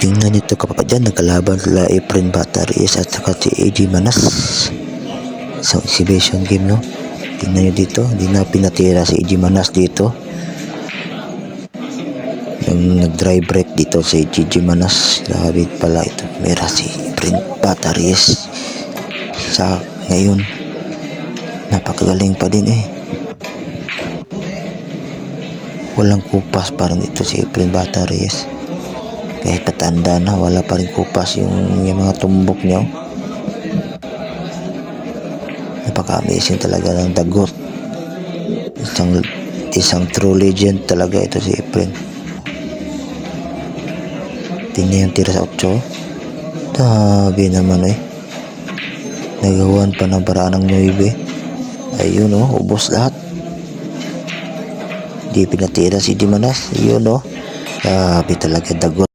Tingnan nito kapapadyan, nagkalaban sila Efren Bataris at saka si AJ Manas sa exhibition game, no? Tingnan nyo dito, hindi na pinatira si AJ Manas dito. Yung nag-dry break dito si AJ Manas, grabe pala ito. Mera si Efren Bataris sa ngayon. Napakagaling pa din eh. Walang kupas pa rin ito si Efren Bataris kahit patanda na wala pa rin kupas yung, yung mga tumbok niya napaka-amazing talaga ng dagot isang isang true legend talaga ito si Efren. Tingnan yung tira sa 8 tabi naman eh. Nagawan pa ng paraan ng 9 ayun oh ubos lahat. Di pinatira si Dimanas yun oh. Grabe talaga dagot